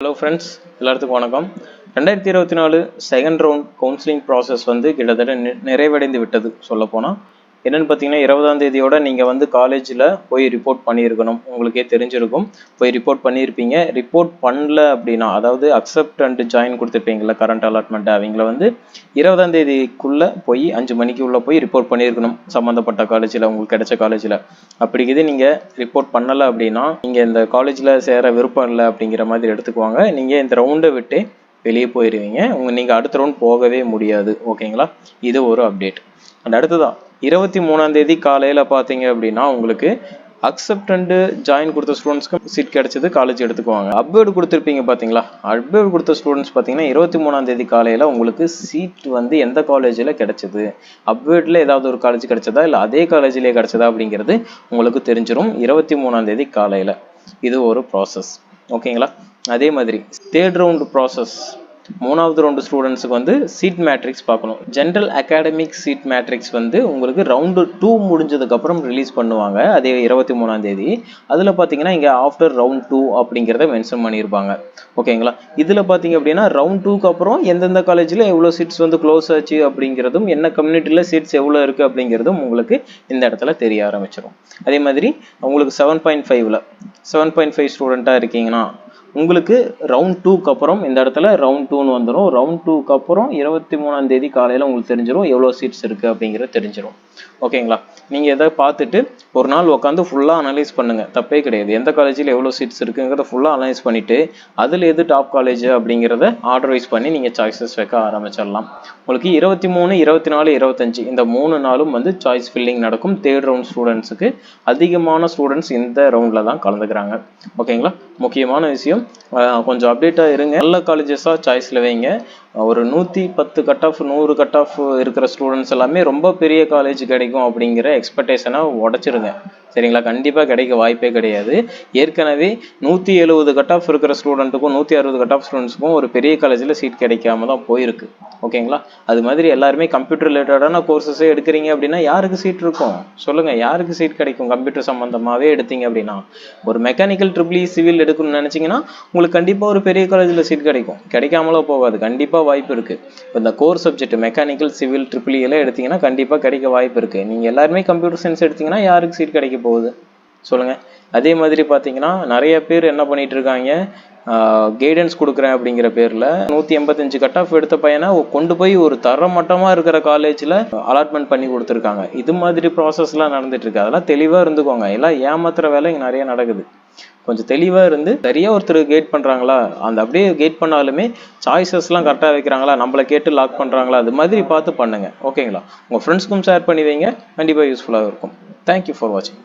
Hello friends எல்லாத்துக்கும் வணக்கம். ரெண்டாயிரத்தி இருபத்தி நாலு செகண்ட் ரவுண்ட் கவுன்சிலிங் ப்ராசஸ் வந்து கிட்டத்தட்ட நிறைவடைந்து விட்டது சொல்லப்போனால் என்னென்னு பார்த்தீங்கன்னா இருபதாம் தேதியோட நீங்கள் வந்து காலேஜில் போய் ரிப்போர்ட் பண்ணியிருக்கணும். உங்களுக்கே தெரிஞ்சிருக்கும். போய் ரிப்போர்ட் பண்ணியிருப்பீங்க. ரிப்போர்ட் பண்ணல அப்படின்னா அதாவது அக்செப்ட் அண்ட் ஜாயின் கொடுத்துருப்பீங்களா கரண்ட் அலாட்மெண்ட் அவங்கள வந்து இருபதாம் தேதிக்குள்ளே போய் அஞ்சு மணிக்கு உள்ளே போய் ரிப்போர்ட் பண்ணியிருக்கணும். சம்மந்தப்பட்ட காலேஜில் உங்களுக்கு கிடைச்ச காலேஜில். அப்படி இது நீங்கள் ரிப்போர்ட் பண்ணலை அப்படின்னா நீங்கள் இந்த காலேஜில் சேர விருப்பம் இல்லை அப்படிங்கிற மாதிரி எடுத்துக்குவாங்க. நீங்கள் இந்த ரவுண்டை விட்டு வெளியே போயிடுவீங்க உங்கள் நீங்கள் அடுத்த ரவுண்ட் போகவே முடியாது. ஓகேங்களா? இது ஒரு அப்டேட் அண்ட் அடுத்ததான் இருபத்தி மூணாம் தேதி காலையில் பார்த்தீங்க அப்படின்னா உங்களுக்கு அக்செப்ட் ஜாயின் கொடுத்த ஸ்டூடெண்ட்ஸ்க்கு சீட் கிடைச்சது காலேஜ் எடுத்துக்குவாங்க. அப்வேர்டு கொடுத்துருப்பீங்க பார்த்தீங்களா அப்வேர்டு கொடுத்த ஸ்டூடெண்ட்ஸ் பார்த்தீங்கன்னா இருபத்தி மூணாம் தேதி காலையில் உங்களுக்கு சீட் வந்து எந்த காலேஜில் கிடைச்சது? அப்வேர்டில் ஏதாவது ஒரு காலேஜ் கிடைச்சதா? இல்லை அதே காலேஜ்லேயே கிடைச்சதா அப்படிங்கிறது உங்களுக்கு தெரிஞ்சிடும் இருபத்தி மூணாம் தேதி காலையில். இது ஒரு ப்ராசஸ் ஓகேங்களா அதே மாதிரி தேர்ட் ரவுண்டு ப்ராசஸ் மூணாவது ரவுண்டு ஸ்டூடெண்ட்ஸுக்கு வந்து சீட் மேட்ரிக்ஸ் பார்க்கணும். ஜென்ரல் அகாடமிக் சீட் மேட்ரிக்ஸ் வந்து உங்களுக்கு ரவுண்டு டூ முடிஞ்சதுக்கப்புறம் ரிலீஸ் பண்ணுவாங்க. அதே இருபத்தி மூணாம் தேதி. அதில் பார்த்தீங்கன்னா இங்கே ஆஃப்டர் ரவுண்ட் டூ அப்படிங்கிறத மென்ஷன் பண்ணியிருப்பாங்க. ஓகேங்களா இதில் பார்த்தீங்க அப்படின்னா ரவுண்ட் டூக்கு அப்புறம் எந்தெந்த காலேஜில் எவ்வளோ சீட்ஸ் வந்து க்ளோஸ் ஆச்சு அப்படிங்கிறதும் என்ன கம்யூனிட்டியில் சீட்ஸ் எவ்வளோ இருக்குது அப்படிங்கிறதும் உங்களுக்கு இந்த இடத்துல தெரிய ஆரம்பிச்சிடும் அதே மாதிரி உங்களுக்கு செவன் பாயிண்ட் ஃபைவ்ல செவன் பாயிண்ட் ஃபைவ் ஸ்டூடெண்ட்டாக இருக்கீங்கன்னா உங்களுக்கு ரவுண்ட் டூக்கு அப்புறம் இந்த இடத்துல ரவுண்ட் டூன்னு வந்துடும் ரவுண்ட் டூக்கு அப்புறம் இருபத்தி மூணாம் தேதி காலையில் உங்களுக்கு தெரிஞ்சிடும் எவ்வளோ சீட்ஸ் இருக்குது அப்படிங்கிறது தெரிஞ்சிடும் ஓகேங்களா? நீங்கள் எதை பார்த்துட்டு ஒரு நாள் உட்காந்து ஃபுல்லாக அனலைஸ் பண்ணுங்கள் தப்பே கிடையாது. எந்த காலேஜில் எவ்வளோ சீட்ஸ் இருக்குங்கிறத ஃபுல்லாக அனலைஸ் பண்ணிவிட்டு அதில் எது டாப் காலேஜ் அப்படிங்கிறத ஆர்டர் வைஸ் பண்ணி நீங்கள் சாய்ஸஸ் வைக்க ஆரம்பிச்சிடலாம். உங்களுக்கு இருபத்தி மூணு இருபத்தி நாலு இருபத்தஞ்சு இந்த மூணு நாளும் வந்து சாய்ஸ் ஃபில்லிங் நடக்கும். தேர்ட் ரவுண்ட் ஸ்டூடெண்ட்ஸுக்கு அதிகமான ஸ்டூடெண்ட்ஸ் இந்த ரவுண்டில் தான் கலந்துக்கிறாங்க. ஓகேங்களா? முக்கியமான விஷயம் கொஞ்சம் அப்டேட்டாக இருங்க. நல்ல காலேஜஸாக சாய்ஸில் வைங்க. ஒரு நூற்றி பத்து கட் ஆஃப் நூறு கட் ஆஃப் இருக்கிற ஸ்டூடெண்ட்ஸ் எல்லாமே ரொம்ப பெரிய காலேஜ் கிடைக்கும் அப்படிங்கிற எக்ஸ்பெக்டேஷனை உடச்சிருங்க. சரிங்களா? கண்டிப்பாக கிடைக்க வாய்ப்பே கிடையாது. ஏற்கனவே நூற்றி எழுபது கட் ஆஃப் இருக்கிற ஸ்டூடெண்ட்டுக்கும் நூற்றி அறுபது கட் ஆஃப் ஸ்டூடெண்ட்ஸுக்கும் ஒரு பெரிய காலேஜில் சீட் கிடைக்காம தான் போயிருக்கு. ஓகேங்களா? அது மாதிரி எல்லாருமே கம்ப்யூட்டர் ரிலேட்டடான கோர்சஸே எடுக்கிறீங்க அப்படின்னா யாருக்கு சீட் இருக்கும்? சொல்லுங்கள் யாருக்கு சீட் கிடைக்கும்? கம்ப்யூட்டர் சம்மந்தமாகவே எடுத்தீங்க அப்படின்னா. ஒரு மெக்கானிக்கல் ட்ரிபிளி சிவில் எடுக்கணும்னு நினச்சிங்கன்னா உங்களுக்கு கண்டிப்பாக ஒரு பெரிய காலேஜில் சீட் கிடைக்கும். கிடைக்காமலோ போகாது. கண்டிப்பாக வாய்ப்பு இருக்குது இந்த core subject mechanical civil triple E எல்லாம் எடுத்தீங்கன்னா கண்டிப்பாக கிடைக்க வாய்ப்பு இருக்குது நீங்கள் எல்லாருமே கம்ப்யூட்டர் சயின்ஸ் எடுத்தீங்கன்னா யாருக்கு சீட் கிடைக்கும் கிடைக்க போகுது. சொல்லுங்கள் அதே மாதிரி பார்த்தீங்கன்னா நிறைய பேர் என்ன பண்ணிட்டு இருக்காங்க? கைடன்ஸ் கொடுக்குறேன் அப்படிங்கிற பேரில் நூற்றி எண்பத்தஞ்சு கட் ஆஃப் எடுத்த பையனை கொண்டு போய் ஒரு தரமட்டமாக இருக்கிற காலேஜில் அலாட்மெண்ட் பண்ணி கொடுத்துருக்காங்க. இது மாதிரி ப்ராசஸ்லாம் நடந்துட்டு இருக்கு. அதெல்லாம் தெளிவாக இருந்துக்கோங்க. எல்லாம் ஏமாத்துற வேலை இங்கே நிறைய நடக்குது. கொஞ்சம் தெளிவாக இருந்து சரியாக ஒருத்தர் கேட் பண்ணுறாங்களா அந்த அப்படியே கேட் பண்ணாலுமே சாய்ஸஸ்லாம் கரெக்டாக வைக்கிறாங்களா? நம்மளை கேட்டு லாக் பண்ணுறாங்களா அது மாதிரி பார்த்து பண்ணுங்க. ஓகேங்களா உங்கள் ஃப்ரெண்ட்ஸ்க்கும் ஷேர் பண்ணி வைங்க. கண்டிப்பாக யூஸ்ஃபுல்லாக இருக்கும். தேங்க்யூ ஃபார் வாட்சிங்